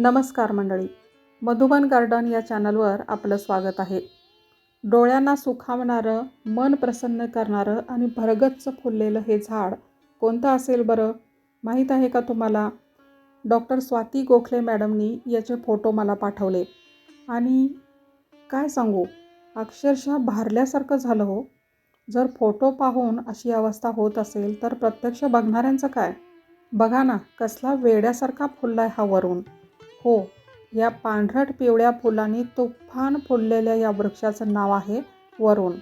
नमस्कार मंडळी. मधुबन गार्डन या चॅनलवर आपलं स्वागत आहे. डोळ्यांना सुखावणारं मन प्रसन्न करणारं आणि भरगच्च फुललेलं हे झाड कोणतं असेल बरं? माहीत आहे का तुम्हाला? डॉक्टर स्वाती गोखले मॅडमनी याचे फोटो मला पाठवले. आणि काय सांगू? अक्षरशः भारल्यासारखं झालं हो. जर फोटो पाहून अशी अवस्था होत असेल तर प्रत्यक्ष बघणाऱ्यांचं काय? बघा ना कसला वेड्यासारखा फुललाय हा वरून. हो या पांढरट पिवळ्या फुलांनी तुफान फुललेल्या या वृक्षाचं नाव आहे वरुण.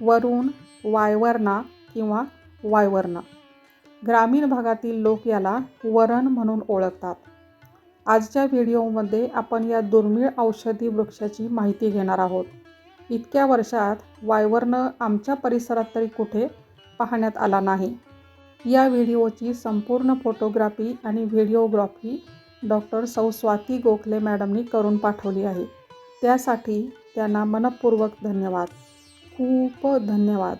वरुण वायवरणा किंवा वायवरणा. ग्रामीण भागातील लोक याला वरण म्हणून ओळखतात. आजच्या व्हिडिओमध्ये आपण या दुर्मिळ औषधी वृक्षाची माहिती घेणार आहोत. इतक्या वर्षात वायवर्ण आमच्या परिसरात तरी कुठे पाहण्यात आला नाही. या व्हिडिओची संपूर्ण फोटोग्राफी आणि व्हिडिओग्राफी डॉक्टर सौ स्वाती गोखले मॅडमनी करून पाठवली आहे. त्यासाठी त्यांना मनपूर्वक धन्यवाद. खूप धन्यवाद.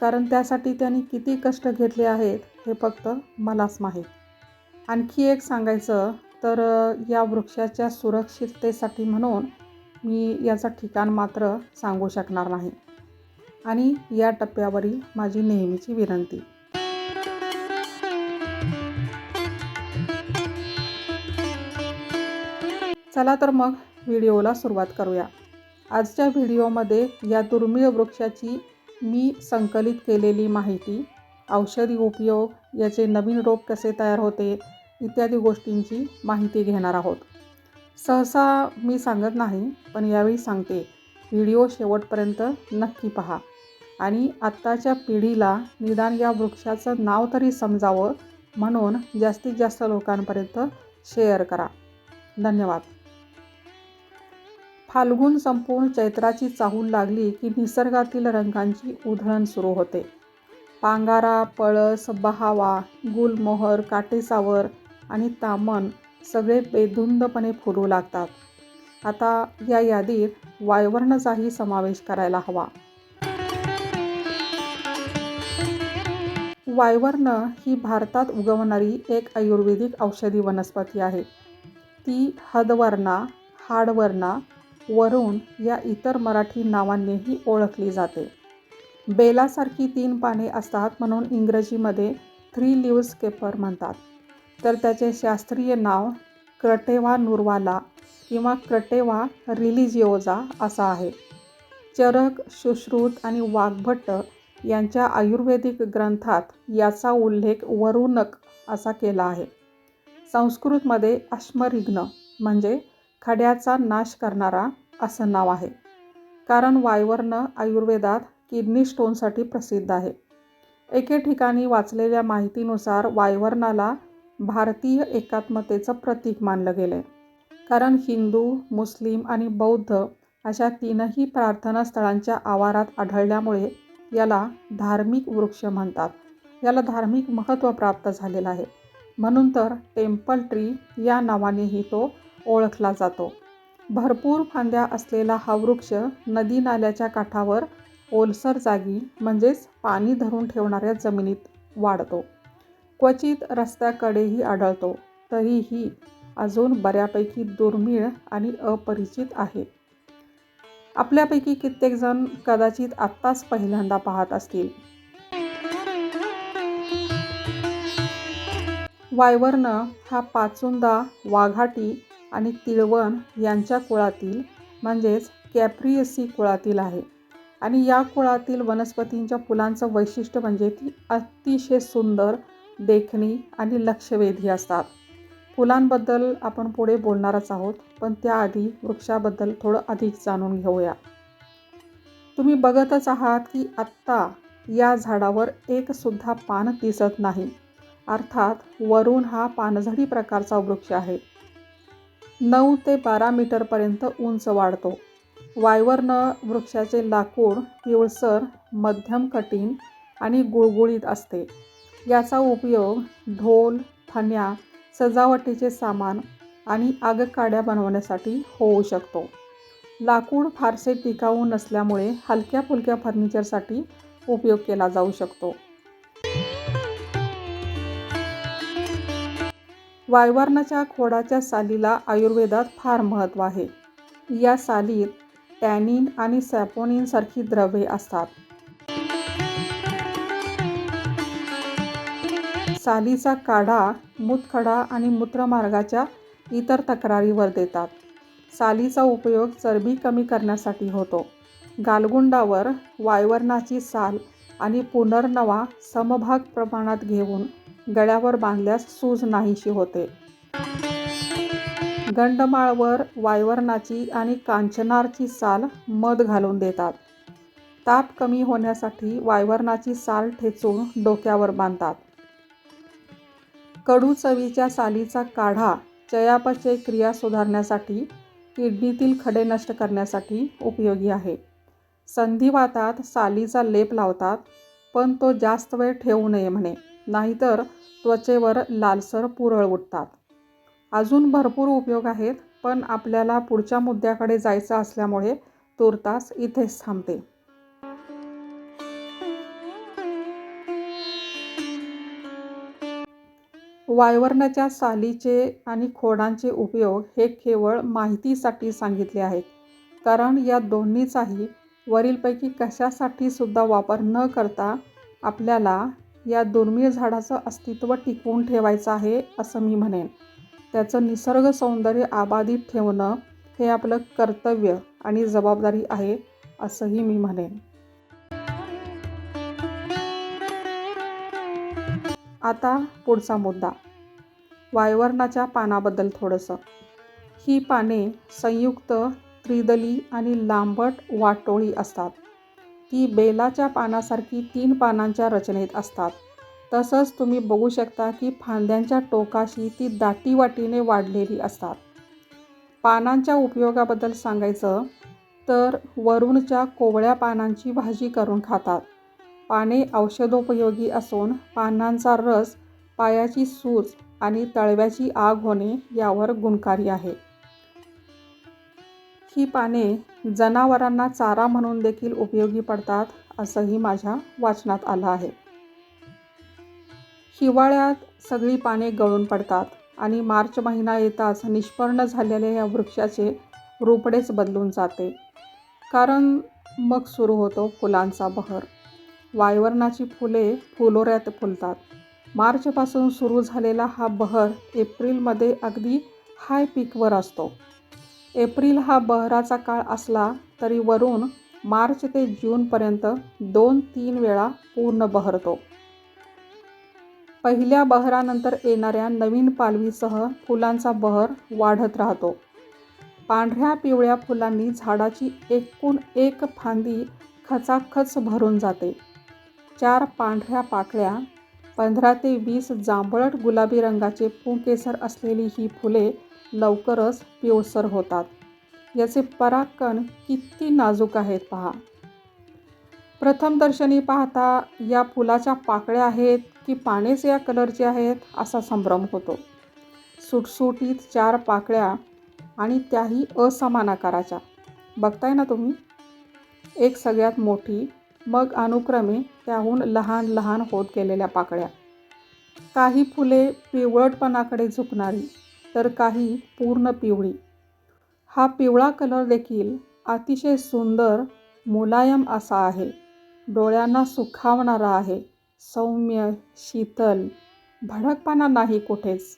कारण त्यासाठी त्यांनी किती कष्ट घेतले आहेत हे फक्त मलाच माहीत. आणखी एक सांगायचं तर या वृक्षाच्या सुरक्षिततेसाठी म्हणून मी याचं ठिकाण मात्र सांगू शकणार नाही. आणि या टप्प्यावरील माझी नेहमीची विनंती. चला तर मग व्हिडिओला सुरुवात करूया. आजच्या व्हिडिओमध्ये या दुर्मिळ वृक्षाची मी संकलित केलेली माहिती औषधी उपयोग याचे नवीन रोप कसे तयार होते इत्यादी गोष्टींची माहिती घेणार आहोत. सहसा मी सांगत नाही पण यावेळी सांगते. व्हिडिओ शेवटपर्यंत नक्की पहा. आणि आत्ताच्या पिढीला निदान या वृक्षाचं नाव तरी समजावं म्हणून जास्तीत जास्त लोकांपर्यंत शेअर करा. धन्यवाद. फाल्गुन संपून चैत्राची चाहूल लागली की निसर्गातील रंगांची उधळण सुरू होते. पांगारा पळस बहावा गुलमोहर काटेसावर आणि तामन सगळे बेधुंदपणे फुलू लागतात. आता या यादीत वायवर्णचाही समावेश करायला हवा. वायवर्ण ही भारतात उगवणारी एक आयुर्वेदिक औषधी वनस्पती आहे. ती हदवर्णा हाडवर्णा वरुण या इतर मराठी नावांनीही ओळखली जाते. बेलासारखी तीन पाने असतात म्हणून इंग्रजीमध्ये थ्री लिव्स केपर म्हणतात. तर त्याचे शास्त्रीय नाव क्रटेवा नुरवाला किंवा क्रटेवा रिलिजिओजा असा आहे. चरक सुश्रुत आणि वाघभट्ट यांच्या आयुर्वेदिक ग्रंथात याचा उल्लेख वरुणक असा केला आहे. संस्कृतमध्ये अश्मरिग्न म्हणजे खड्याचा नाश करणारा असं नाव आहे. कारण वायवर्ण आयुर्वेदात किडनी स्टोनसाठी प्रसिद्ध आहे. एके ठिकाणी वाचलेल्या माहितीनुसार वायवर्णाला भारतीय एकात्मतेचं प्रतीक मानलं गेलं आहे कारण हिंदू मुस्लिम आणि बौद्ध अशा तीनही प्रार्थना स्थळांच्या आवारात आढळल्यामुळे याला धार्मिक वृक्ष म्हणतात. याला धार्मिक महत्त्व प्राप्त झालेलं आहे. म्हणून तर टेम्पल ट्री या नावानेही तो ओळखला जातो. भरपूर फांद्या असलेला हा वृक्ष नदी नाल्याच्या काठावर ओलसर जागी म्हणजेच पाणी धरून ठेवणाऱ्या जमिनीत वाढतो. क्वचित रस्त्याकडेही आढळतो तरीही अजून बऱ्यापैकी दुर्मिळ आणि अपरिचित आहे. आपल्यापैकी कित्येकजण कदाचित आत्ताच पहिल्यांदा पाहत असतील. वायवर्ण हा पाचुंदा वाघाटी आणि तिळवण यांच्या कुळातील म्हणजेच कॅप्रियसी कुळातील आहे. आणि या कुळातील वनस्पतींच्या फुलांचं वैशिष्ट्य म्हणजे ती अतिशय सुंदर देखणी आणि लक्षवेधी असतात. फुलांबद्दल आपण पुढे बोलणारच आहोत पण त्याआधी वृक्षाबद्दल थोडं अधिक जाणून घेऊया. तुम्ही बघतच आहात की आत्ता या झाडावर एकसुद्धा पान दिसत नाही. अर्थात वरून हा पानझडी प्रकारचा वृक्ष आहे. नऊ ते बारा मीटरपर्यंत उंच वाढतो. वायवर्ण वृक्षाचे लाकूड पिवळसर मध्यम कठीण आणि गुळगुळीत असते. याचा उपयोग ढोल फण्या सजावटीचे सामान आणि आगकाड्या बनवण्यासाठी होऊ शकतो. लाकूड फारसे टिकाऊ नसल्यामुळे हलक्या फुलक्या फर्निचरसाठी उपयोग केला जाऊ शकतो. वायवरणाच्या खोडाच्या सालीला आयुर्वेदात फार महत्त्व आहे. या सालीत टॅनिन आणि सॅपोनिनसारखी द्रव्ये असतात. सालीचा काढा मूतखडा आणि मूत्रमार्गाच्या इतर तक्रारीवर देतात. सालीचा उपयोग चरबी कमी करण्यासाठी होतो. गालगुंडावर वायवरणाची साल आणि पुनर्नवा समभाग प्रमाणात घेऊन गळ्यावर बांधल्यास सूज नाहीशी होते. गंडमाळवर वायवरणाची आणि कांचनारची साल मध घालून देतात. ताप कमी होण्यासाठी वायवरणाची साल ठेचून डोक्यावर बांधतात. कडू चवीच्या सालीचा काढा चयापचय क्रिया सुधारण्यासाठी किडनीतील खडे नष्ट करण्यासाठी उपयोगी आहे. संधिवातात सालीचा लेप लावतात पण तो जास्त वेळ ठेवू नये म्हणे. नाहीतर त्वचेवर लालसर पुरळ उठतात. अजून भरपूर उपयोग आहेत पण आपल्याला पुढच्या मुद्द्याकडे जायचं असल्यामुळे तुर्तास इथेच थांबते. वायवर्णाच्या सालीचे आणि खोडांचे उपयोग हे केवळ माहितीसाठी सांगितले आहेत कारण या दोन्हीचाही वरीलपैकी कशासाठी सुद्धा वापर न करता आपल्याला या दुर्मिळ झाडाचं अस्तित्व टिकवून ठेवायचं आहे असं मी म्हणेन. त्याचं निसर्ग सौंदर्य आबाधित ठेवणं हे आपलं कर्तव्य आणि जबाबदारी आहे असंही मी म्हणेन. आता पुढचा मुद्दा. वायवर्णाच्या पानाबद्दल थोडंसं. ही पाने संयुक्त त्रिदली आणि लांबट वाटोळी असतात. ती बेलाच्या पानासारखी तीन पानांच्या रचनेत असतात. तसंच तुम्ही बघू शकता की फांद्यांच्या टोकाशी ती दाटीवाटीने वाढलेली असतात. पानांच्या उपयोगाबद्दल सांगायचं तर वरूणच्या कोवळ्या पानांची भाजी करून खातात. पाने औषधोपयोगी असून पानांचा रस पायाची सूज आणि तळव्याची आग होणे यावर गुणकारी आहे. ही पाने जनावरांना चारा म्हणून देखील उपयोगी पडतात असंही माझ्या वाचनात आलं आहे. हिवाळ्यात सगळी पाने गळून पडतात आणि मार्च महिना येताच निष्पर्ण झालेल्या या वृक्षाचे रोपडेच बदलून जाते. कारण मग सुरू होतो फुलांचा बहर. वायवरणाची फुले फुलोऱ्यात फुलतात. मार्चपासून सुरू झालेला हा बहर एप्रिलमध्ये अगदी हाय पीकवर असतो. एप्रिल हा बहराचा काळ असला तरी वरून मार्च ते जूनपर्यंत दोन तीन वेळा पूर्ण बहरतो. पहिल्या बहरानंतर येणाऱ्या नवीन पालवीसह फुलांचा बहर वाढत राहतो. पांढऱ्या पिवळ्या फुलांनी झाडाची एकूण एक फांदी खचाखच भरून जाते. चार पांढऱ्या पाकळ्या पंधरा ते वीस जांभळट गुलाबी रंगाचे पुंकेसर असलेली ही फुले लवकरच पिवळसर होतात. याचे परागकण किती नाजूक आहेत पहा. प्रथम दर्शनी पाहता या फुलाच्या पाकळ्या आहेत की पानेच या कलरचे आहेत असा संभ्रम होतो. सुटसुटीत चार पाकळ्या आणि त्याही असमान आकाराच्या. बघताय ना तुम्ही? एक सगळ्यात मोठी मग अनुक्रमे त्याहून लहान लहान होत गेलेल्या पाकळ्या. काही फुले पिवळटपणाकडे झुकणारी तर काही पूर्ण पिवळी. हा पिवळा कलर देखील अतिशय सुंदर मुलायम असा आहे. डोळ्यांना सुखावणारा आहे. सौम्य शीतल भडकपणा नाही कुठेच.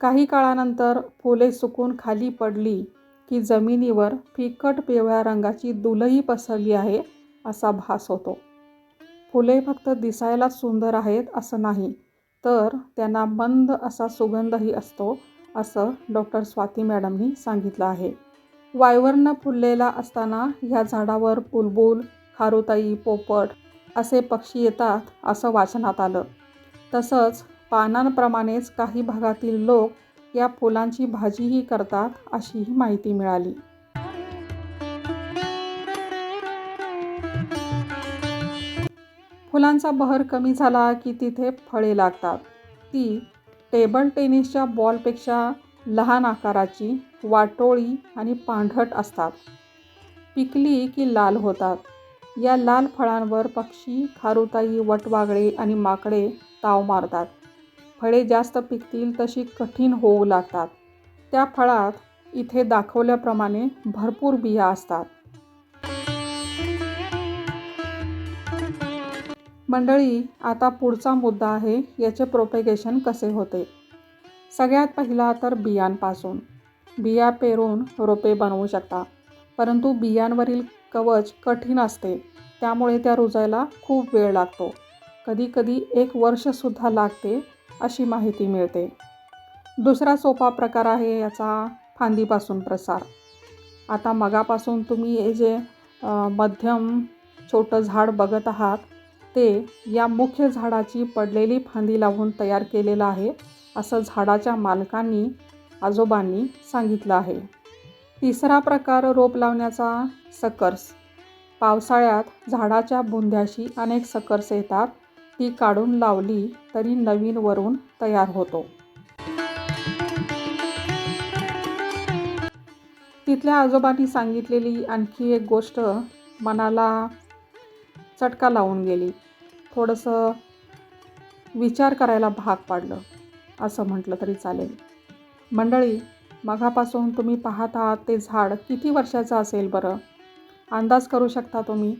काही काळानंतर फुले सुकून खाली पडली की जमिनीवर फिकट पिवळ्या रंगाची दुलही पसरली आहे असा भास होतो. फुले फक्त दिसायला सुंदर आहेत असं नाही तर त्यांना मंद असा सुगंधही असतो असं डॉक्टर स्वाती मॅडमनी सांगितलं आहे. वायवर्ण फुललेला असताना ह्या झाडावर बुलबुल खारुताई पोपट असे पक्षी येतात असं वाचनात आलं. तसंच पानांप्रमाणेच काही भागातील लोक या फुलांची भाजीही करतात अशीही माहिती मिळाली. फुलांचा बहर कमी झाला की तिथे फळे लागतात. ती टेबल टेनिसच्या बॉलपेक्षा लहान आकाराची वाटोळी आणि पांढरट असतात. पिकली की लाल होतात. या लाल फळांवर पक्षी खारुताई वटवागळे आणि माकडे ताव मारतात. फळे जास्त पिकतील तशी कठीण होऊ लागतात. त्या फळात इथे दाखवल्याप्रमाणे भरपूर बिया असतात. मंडळी आता पुढचा मुद्दा आहे याचे प्रोपेगेशन कसे होते? सगळ्यात पहिला तर बियांपासून. बिया पेरून रोपे बनवू शकता परंतु बियांवरील कवच कठीण असते त्यामुळे त्या रुजायला खूप वेळ लागतो. कधीकधी एक वर्षसुद्धा लागते अशी माहिती मिळते. दुसरा सोपा प्रकार आहे याचा फांदीपासून प्रसार. आता मगापासून तुम्ही हे जे मध्यम छोटं झाड बघत आहात ते या मुख्य झाडाची पडलेली फांदी लावून तयार केलेलं आहे असं झाडाच्या मालकांनी आजोबांनी सांगितलं आहे. तिसरा प्रकार रोप लावण्याचा सकर्स. पावसाळ्यात झाडाच्या बुंध्याशी अनेक सकर्स येतात ती काढून लावली तरी नवीन वरून तयार होतो. तिथल्या आजोबांनी सांगितलेली आणखी एक गोष्ट मनाला चटका लावून गेली. थोडंसं विचार करायला भाग पाडलं. असं म्हटलं तरी चालेल. मंडळी मघापासून तुम्ही पाहत आहात ते झाड किती वर्षाचं असेल बरं? अंदाज करू शकता तुम्ही?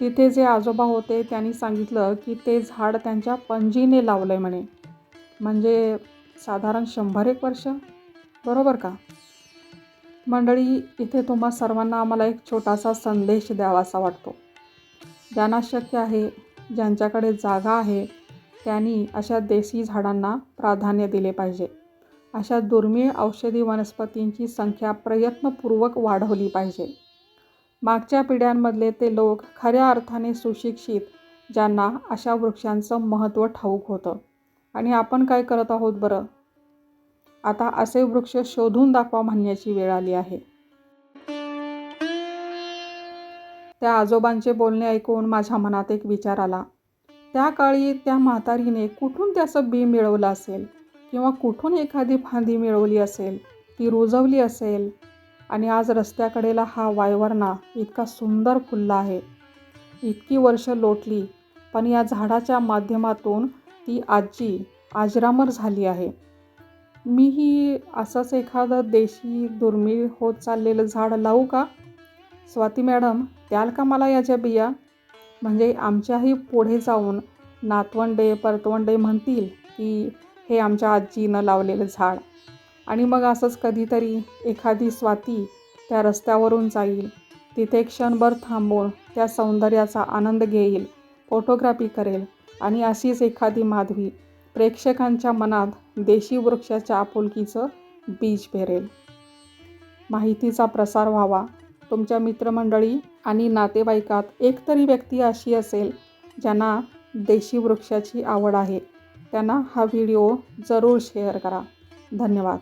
तिथे जे आजोबा होते त्यांनी सांगितलं की ते झाड त्यांच्या पणजीने लावलं आहे म्हणे. म्हणजे साधारण शंभर एक वर्ष? बरोबर का? मंडळी इथे तुम्हा सर्वांना आम्हाला एक छोटासा संदेश द्यावासा वाटतो. ज्यांना शक्य आहे ज्यांच्याकडे जागा आहे त्यांनी अशा देसी झाडांना प्राधान्य दिले पाहिजे. अशा दुर्मिळ औषधी वनस्पतींची संख्या प्रयत्नपूर्वक वाढवली पाहिजे. मागच्या पिढ्यांमधले ते लोक खऱ्या अर्थाने सुशिक्षित ज्यांना अशा वृक्षांचं महत्त्व ठाऊक होतं. आणि आपण काय करत आहोत बरं? आता असे वृक्ष शोधून दाखवा म्हणण्याची वेळ आली आहे. त्या आजोबांचे बोलणे ऐकून माझ्या मनात एक विचार आला. त्या काळी त्या म्हातारीने कुठून त्याचं बी मिळवलं असेल? किंवा कुठून एखादी फांदी मिळवली असेल? ती रुजवली असेल? आणि आज रस्त्याकडेला हा वायवरणा इतका सुंदर फुलला आहे. इतकी वर्ष लोटली पण या झाडाच्या माध्यमातून ती आजी आजरामर झाली आहे. मीही असंच एखादं देशी दुर्मिळ होत चाललेलं झाड लावू का? स्वाती मॅडम द्याल का मला याच्या बिया? म्हणजे आमच्याही पुढे जाऊन नातवंडे परतवंडे म्हणतील की हे आमच्या आजीनं लावलेलं झाड. आणि मग असंच कधीतरी एखादी स्वाती त्या रस्त्यावरून जाईल. तिथे क्षणभर थांबून त्या सौंदर्याचा आनंद घेईल फोटोग्राफी करेल आणि अशीच एखादी माधवी प्रेक्षकांच्या मनात देशी वृक्षाच्या आपुलकीचं बीज पेरेल. माहितीचा प्रसार व्हावा. तुमच्या मित्रमंडळी आणि नातेवाईकात एकतरी व्यक्ती अशी असेल ज्यांना देशी वृक्षाची आवड आहे. त्यांना हा व्हिडिओ जरूर शेअर करा. धन्यवाद.